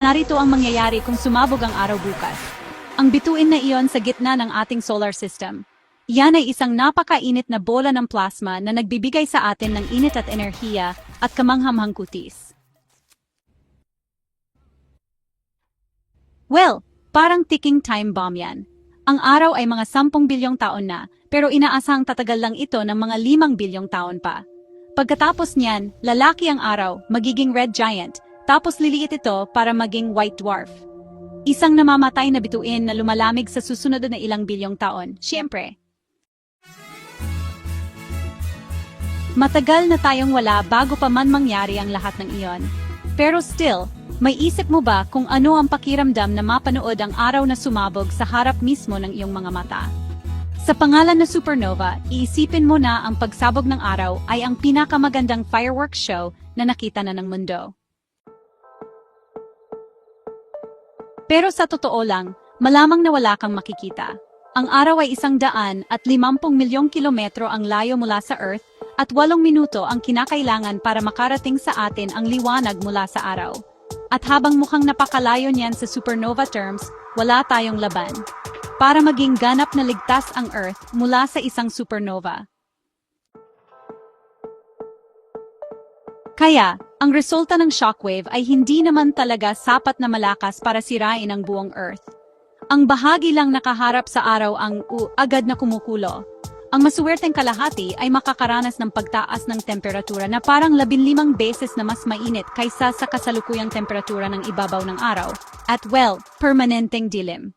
Narito ang mangyayari kung sumabog ang araw bukas. Ang bituin na iyon sa gitna ng ating solar system. Yan ay isang napakainit na bola ng plasma na nagbibigay sa atin ng init at enerhiya at kamanghamhang kutis. Well, parang ticking time bomb yan. Ang araw ay mga 10 bilyong taon na, pero inaasahang tatagal lang ito ng mga 5 bilyong taon pa. Pagkatapos niyan, lalaki ang araw, magiging red giant, tapos liliit ito para maging white dwarf. Isang namamatay na bituin na lumalamig sa susunod na ilang bilyong taon, siyempre. Matagal na tayong wala bago pa man mangyari ang lahat ng iyon. Pero still, may isip mo ba kung ano ang pakiramdam na mapanood ang araw na sumabog sa harap mismo ng iyong mga mata? Sa pangalan na supernova, iisipin mo na ang pagsabog ng araw ay ang pinakamagandang fireworks show na nakita na ng mundo. Pero sa totoo lang, malamang na wala kang makikita. Ang araw ay isang daan at limampung milyong kilometro ang layo mula sa Earth at walong minuto ang kinakailangan para makarating sa atin ang liwanag mula sa araw. At habang mukhang napakalayo niyan sa supernova terms, wala tayong laban. Para maging ganap na ligtas ang Earth mula sa isang supernova. Kaya, ang resulta ng shockwave ay hindi naman talaga sapat na malakas para sirain ang buong Earth. Ang bahagi lang nakaharap sa araw ang u agad na kumukulo. Ang masuwerteng kalahati ay makakaranas ng pagtaas ng temperatura na parang 15 beses na mas mainit kaysa sa kasalukuyang temperatura ng ibabaw ng araw, at well, permanenteng dilim.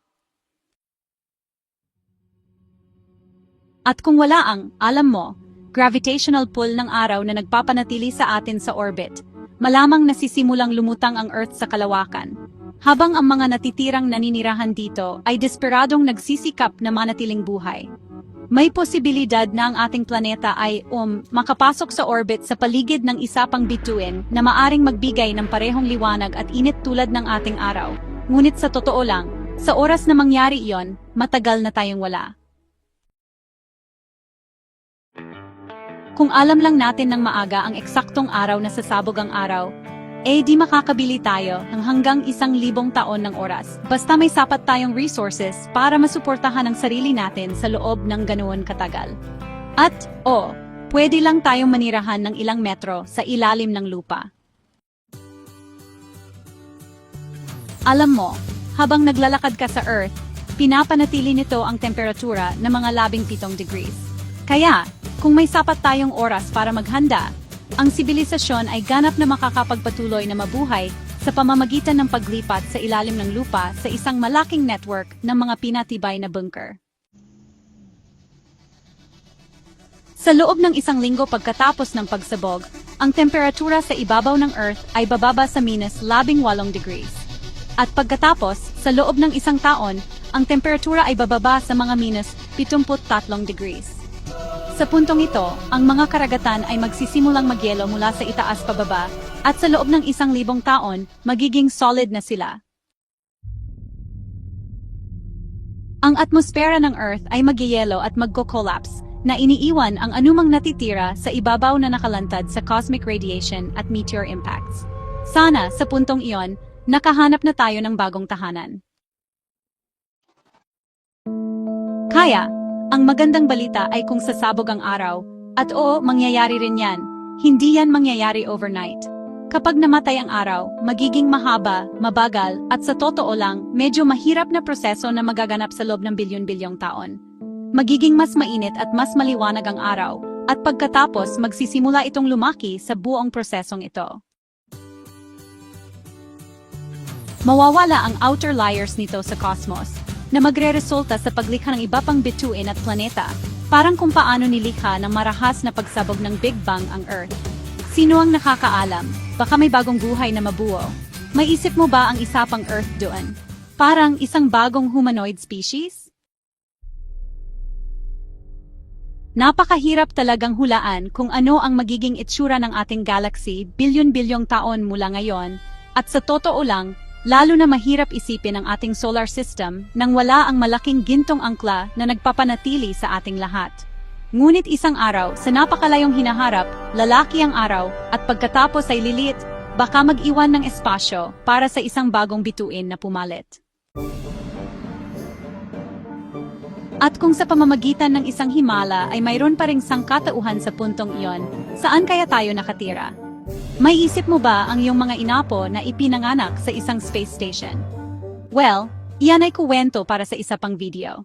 At kung wala ang, alam mo, gravitational pull ng araw na nagpapanatili sa atin sa orbit, malamang nasisimulang lumutang ang Earth sa kalawakan. Habang ang mga natitirang naninirahan dito ay desperadong nagsisikap na manatiling buhay. May posibilidad na ang ating planeta ay, um, makapasok sa orbit sa paligid ng isa pang bituin na maaring magbigay ng parehong liwanag at init tulad ng ating araw. Ngunit sa totoo lang, sa oras na mangyari iyon, matagal na tayong wala. Kung alam lang natin ng maaga ang eksaktong araw na sasabog ang araw, eh di makakabili tayo ng hanggang isang libong taon ng oras. Basta may sapat tayong resources para masuportahan ang sarili natin sa loob ng ganoon katagal. At, oh, pwede lang tayong manirahan ng ilang metro sa ilalim ng lupa. Alam mo, habang naglalakad ka sa Earth, pinapanatili nito ang temperatura ng mga labing pitong degrees. Kaya, kung may sapat tayong oras para maghanda, ang sibilisasyon ay ganap na makakapagpatuloy na mabuhay sa pamamagitan ng paglipat sa ilalim ng lupa sa isang malaking network ng mga pinatibay na bunker. Sa loob ng isang linggo pagkatapos ng pagsabog, ang temperatura sa ibabaw ng Earth ay bababa sa minus 18 degrees. At pagkatapos, sa loob ng isang taon, ang temperatura ay bababa sa mga minus 73 degrees. Sa puntong ito, ang mga karagatan ay magsisimulang magyelo mula sa itaas pababa, at sa loob ng isang libong taon, magiging solid na sila. Ang atmosfera ng Earth ay magyeyelo at magko-collapse, na iniiwan ang anumang natitira sa ibabaw na nakalantad sa cosmic radiation at meteor impacts. Sana, sa puntong iyon, nakahanap na tayo ng bagong tahanan. Kaya, ang magandang balita ay kung sasabog ang araw, at oo, mangyayari rin yan. Hindi yan mangyayari overnight. Kapag namatay ang araw, magiging mahaba, mabagal, at sa totoo lang, medyo mahirap na proseso na magaganap sa loob ng bilyon-bilyong taon. Magiging mas mainit at mas maliwanag ang araw, at pagkatapos magsisimula itong lumaki sa buong prosesong ito. Mawawala ang outer layers nito sa cosmos, na magre-resulta sa paglikha ng iba pang bituin at planeta, parang kung paano nilikha ng marahas na pagsabog ng Big Bang ang Earth. Sino ang nakakaalam? Baka may bagong buhay na mabuo. May isip mo ba ang isa pang Earth doon? Parang isang bagong humanoid species? Napakahirap talagang hulaan kung ano ang magiging itsura ng ating galaxy bilyon-bilyong taon mula ngayon, at sa totoo lang, lalo na mahirap isipin ang ating solar system nang wala ang malaking gintong angkla na nagpapanatili sa ating lahat. Ngunit isang araw, sa napakalayong hinaharap, lalaki ang araw, at pagkatapos ay lilit, baka mag-iwan ng espasyo para sa isang bagong bituin na pumalit. At kung sa pamamagitan ng isang himala ay mayroon pa ring sangkatauhan sa puntong iyon, saan kaya tayo nakatira? May isip mo ba ang iyong mga inapo na ipinanganak sa isang space station? Well, iyan ay kuwento para sa isa pang video.